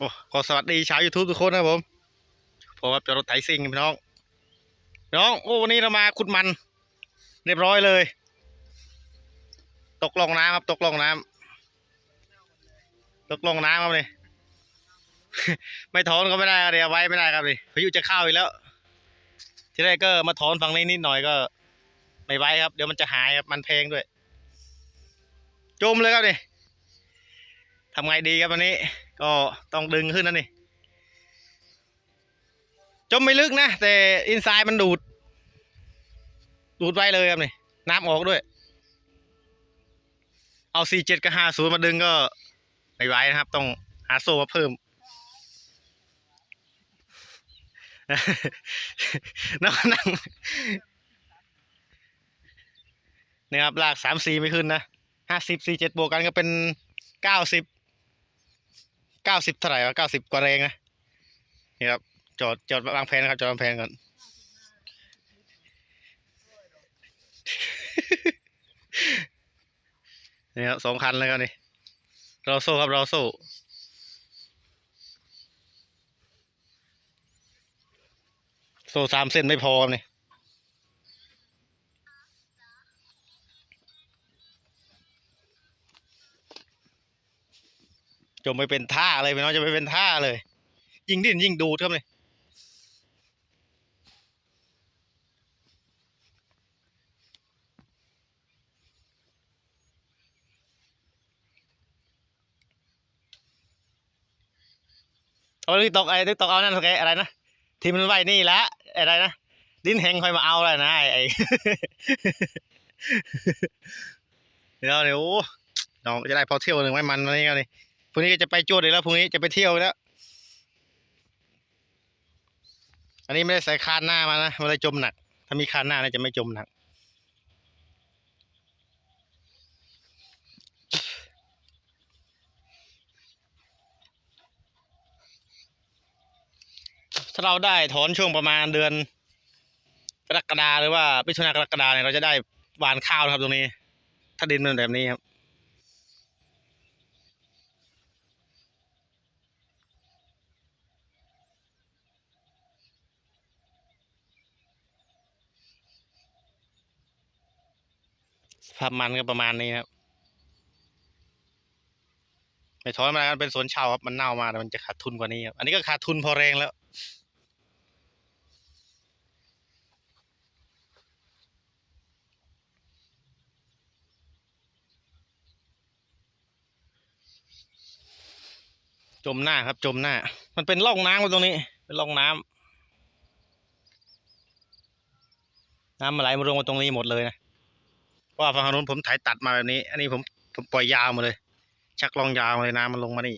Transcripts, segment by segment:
โอ้ขอสวัสดีชาวยูทูบทุกคนนะครับผมผมว่าจะรถไถซิ่งพี่น้อง น้อง โอ้วันนี้เรามาขุดมัน เรียบร้อยเลย ตกลงน้ำครับ ตกลงน้ำตกลงน้ำครับนี่ ไม่ถอนก็ไม่ได้ครับเดี๋ยวไว้ไม่ได้ครับนี่พายุจะเข้าอีกแล้ว ที่แรกก็มาถอนฝั่งนี้นิดหน่อยก็ ไม่ไว้ครับ เดี๋ยวมันจะหายครับมันแพงด้วยจมเลยครับนี่ทำไงดีครับวันนี้ ก็ต้องดึงขึ้นนะนี่จมไม่ลึกนะ แต่อินไซด์มันดูด ดูดไว้เลยครับนี่น้ำออกด้วย เอาสี่เจ็ดกับห้าศูนย์มาดึงก็ไม่ไหวนะครับ ต้องหาโซ่มาเพิ่มนั่งนั่งนี่ครับลากสามสี่ไม่ขึ้นนะห้าสิบสี่เจ็ดบวกกันก็เป็นเก้าสิบ เก้าสิบเท่าไหร่วะเก้าสิบกว่าแรงนะนี่ครับจอดจอดวางแผนนะครับจอดวางแผนก่อนนี่ครับสองคันเลยครับนี่เราโซ่ครับเราโซ่โซ่สามเส้นไม่พอครับนี่ จมไปเป็นท่าเลยพี่น้องจะไปเป็นท่าเลย ยิงดิ้นยิงดูดครับนี่เอาติ๊กตอกไอ้ติ๊กตอกเอานั่นสแกอะไรนะทีมันไว้นี่ละอะไรนะดิ้นแหงคอยมาเอาแหละนะไอ้ไอ้เดี๋ยวเดี๋ยวโอ้น้องจะได้พอเที่ยวหนึ่งไม่มันวันนี้กันนี่ พรุ่งนี้จะไปจวดอีกแล้วพรุ่งนี้จะไปเที่ยวแล้ว อันนี้ไม่ได้ใส่คานหน้ามานะมันเลยจมหนัก ถ้ามีคานหน้าน่าจะไม่จมหนักถ้าเราได้ถอนช่วงประมาณเดือน กรกฎาหรือว่าพิถุนากรกฎาเนี่ยเราจะได้หวานข้าวครับตรงนี้ ถ้าดินเป็นแบบนี้ครับ ภาพมันก็ประมาณนี้ครับไม่ถอนมากันเป็นสวนเช่าครับมันเน่ามาแต่มันจะขาดทุนกว่านี้ครับอันนี้ก็ขาดทุนพอแรงแล้วจมหน้าครับจมหน้า มันเป็นร่องน้ำตรงนี้ เป็นร่องน้ำน้ำมาไหลมารวมกันตรงนี้หมดเลยนะ ว่าฝั่งนู้นผมถ่ายตัดมาแบบนี้ อันนี้ผมผมปล่อยยาวมาเลย ชักลองยาวมาเลยน้ำมันลงมานี่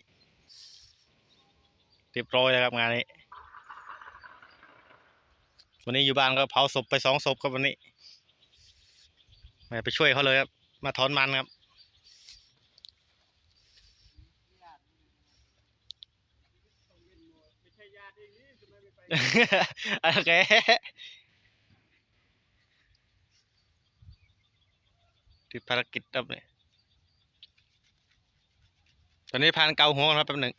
เรียบร้อยแล้วครับงานนี้ วันนี้อยู่บ้านก็เผาศพไปสองศพครับวันนี้ม่ไปช่วยเขาเลยครับ มาถอนมันครับโอเค ติดภารกิจครับเนี่ยตอนนี้พานเกาหัวก่อนครับแป๊บหนึ่ง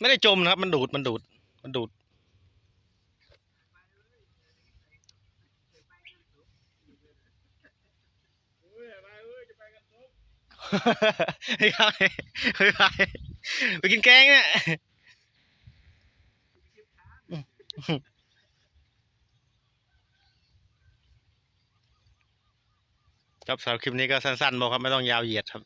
ไม่ได้จมนะครับ มันดูดมันดูด มันดูด ไม่ไปไม่ไปไปกินแกงเนี่ย ครับสำหรับคลิปนี้ก็สั้นๆบอกครับไม่ต้องยาวเหยียดครับ